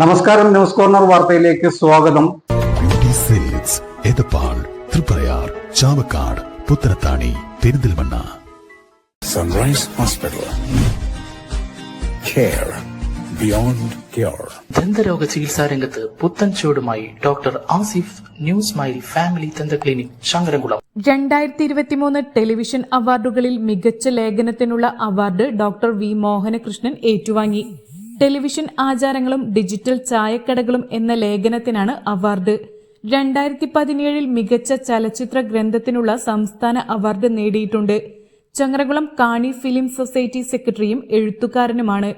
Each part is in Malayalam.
നമസ്കാരം ന്യൂസ് കോർണർ വാർത്തയിലേക്ക് സ്വാഗതം. Triprayar Chavakkad Puthanathani Perinthalmanna. Sunrise hospital care beyond. ദന്തരോഗ ചികിത്സാ രംഗത്ത് പുത്തൻ ചുവടുമായി doctor Asif new smile family ദന്ത ക്ലിനിക് ശങ്കരംകുളം രണ്ടായിരത്തി ഇരുപത്തിമൂന്ന് ടെലിവിഷൻ അവാർഡുകളിൽ മികച്ച ലേഖനത്തിനുള്ള അവാർഡ് ഡോക്ടർ വി മോഹനകൃഷ്ണൻ ഏറ്റുവാങ്ങി. ടെലിവിഷൻ ആചാരങ്ങളും ഡിജിറ്റൽ ചായക്കടകളും എന്ന ലേഖനത്തിനാണ് അവാർഡ്. രണ്ടായിരത്തി പതിനേഴിൽ മികച്ച ചലച്ചിത്ര ഗ്രന്ഥത്തിനുള്ള സംസ്ഥാന അവാർഡ് നേടിയിട്ടുണ്ട്. ചങ്ങരകുളം കാണി ഫിലിം സൊസൈറ്റി സെക്രട്ടറിയും എഴുത്തുകാരനുമാണ്.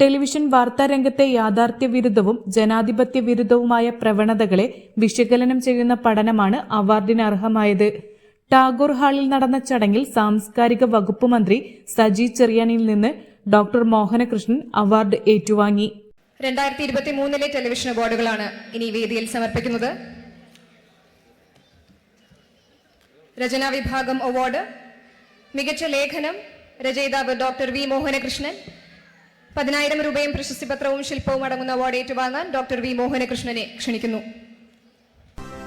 ടെലിവിഷൻ വാർത്താരംഗത്തെ യാഥാർത്ഥ്യ വിരുദ്ധവും ജനാധിപത്യ വിരുദ്ധവുമായ പ്രവണതകളെ വിശകലനം ചെയ്യുന്ന പഠനമാണ് അവാർഡിന് അർഹമായത്. ടാഗോർ ഹാളിൽ നടന്ന ചടങ്ങിൽ സാംസ്കാരിക വകുപ്പ് മന്ത്രി സജി ചെറിയാനിൽ നിന്ന് ഡോക്ടർ മോഹനകൃഷ്ണൻ അവാർഡ് ഏറ്റുവാങ്ങി. രണ്ടായിരത്തി ഇരുപത്തി മൂന്നിലെ ടെലിവിഷൻ അവാർഡുകളാണ് ഇനി വേദിയിൽ സമർപ്പിക്കുന്നത്. രചനാ വിഭാഗം അവാർഡ് മികച്ച ലേഖനം രചയിതാവ് ഡോക്ടർ വി മോഹനകൃഷ്ണൻ പതിനായിരം രൂപയും പ്രശസ്തി പത്രവും ശില്പവും അടങ്ങുന്ന അവാർഡ് ഏറ്റുവാങ്ങാൻ ഡോക്ടർ വി മോഹനകൃഷ്ണനെ ക്ഷണിക്കുന്നു.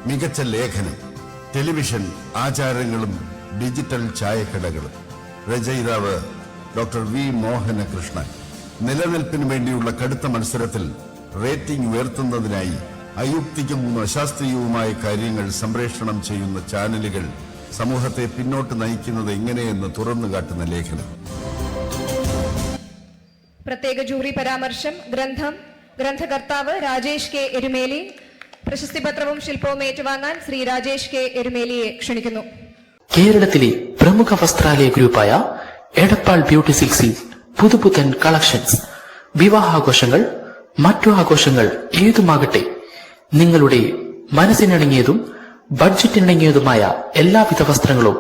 മികച്ച ലേഖനം ടെലിവിഷൻ ആചാരങ്ങളും ഡിജിറ്റൽ ചായക്കടകളും രചയിതാവ് ഡോക്ടർ വി മോഹനകൃഷ്ണൻ. നിലനിൽപ്പിന് വേണ്ടിയുള്ള കടുത്ത മത്സരത്തിൽ റേറ്റിംഗ് ഉയർത്തുന്നതിനായി അയുക്തിക്കും അശാസ്ത്രീയവുമായ കാര്യങ്ങൾ സംപ്രേഷണം ചെയ്യുന്ന ചാനലുകൾ സമൂഹത്തെ പിന്നോട്ട് നയിക്കുന്നത് എങ്ങനെയെന്ന് തുറന്നു കാട്ടുന്ന ലേഖനം. പ്രത്യേക ജൂറി പരാമർശം ഗ്രന്ഥം ഗ്രന്ഥകർത്താവ് രാജേഷ് കെ എരുമേലി പ്രശസ്തി പത്രവും ശില്പവും ഏറ്റുവാങ്ങാൻ ശ്രീ രാജേഷ് കെ എരുമേലിയെ ക്ഷണിക്കുന്നു. കേരളത്തിലെ പ്രമുഖ വസ്ത്രാലയ ഗ്രൂപ്പായ എടപ്പാൾ ബ്യൂട്ടി സിൽക്സിൽ പുതുപുത്തൻ കളക്ഷൻസ്. വിവാഹാഘോഷങ്ങൾ മറ്റു ആഘോഷങ്ങൾ ഏതുമാകട്ടെ നിങ്ങളുടെ മനസ്സിനിണങ്ങിയതും ബഡ്ജറ്റിനിണങ്ങിയതുമായ എല്ലാവിധ വസ്ത്രങ്ങളും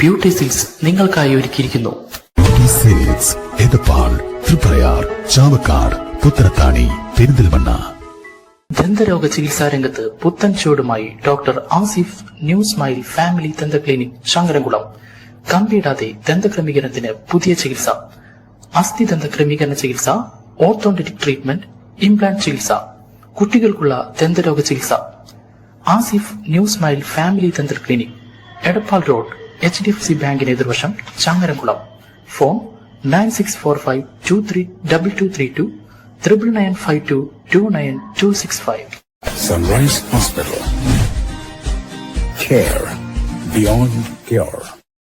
ബ്യൂട്ടി സിൽക്സ് നിങ്ങൾക്കായി ഒരുക്കിയിരിക്കുന്നു. ബ്യൂട്ടി സിൽക്സ് എടപ്പാൾ തൃപ്രയാർ ചാവക്കാട് പുത്തനത്താണി പെരിന്തൽമണ്ണ ദന്തരോഗ ചികിത്സാ രംഗത്ത് പുത്തൻ ചുവടുമായി doctor Asif new smile family ദന്ത ക്ലിനിക് ശങ്കരംകുളം. കമ്പിയിടാതെ ദന്തക്രമീകരണത്തിന് പുതിയ ചികിത്സ. അസ്ഥി ദന്തക്രമീകരണ ചികിത്സ ഓർത്തോണ്ടിക് ട്രീറ്റ്മെന്റ് ഇംപ്ലാന്റ് ചികിത്സ കുട്ടികൾക്കുള്ള ദന്തരോഗ ചികിത്സ. ആസിഫ് ന്യൂ സ്മൈൽ ഫാമിലി ദന്ത clinic Edappal road H D F C ബാങ്കിന് എതിർവശം Changaramkulam. Phone nine six four five two three double two three two triple nine five two two nine two six five. Sunrise hospital care beyond cure.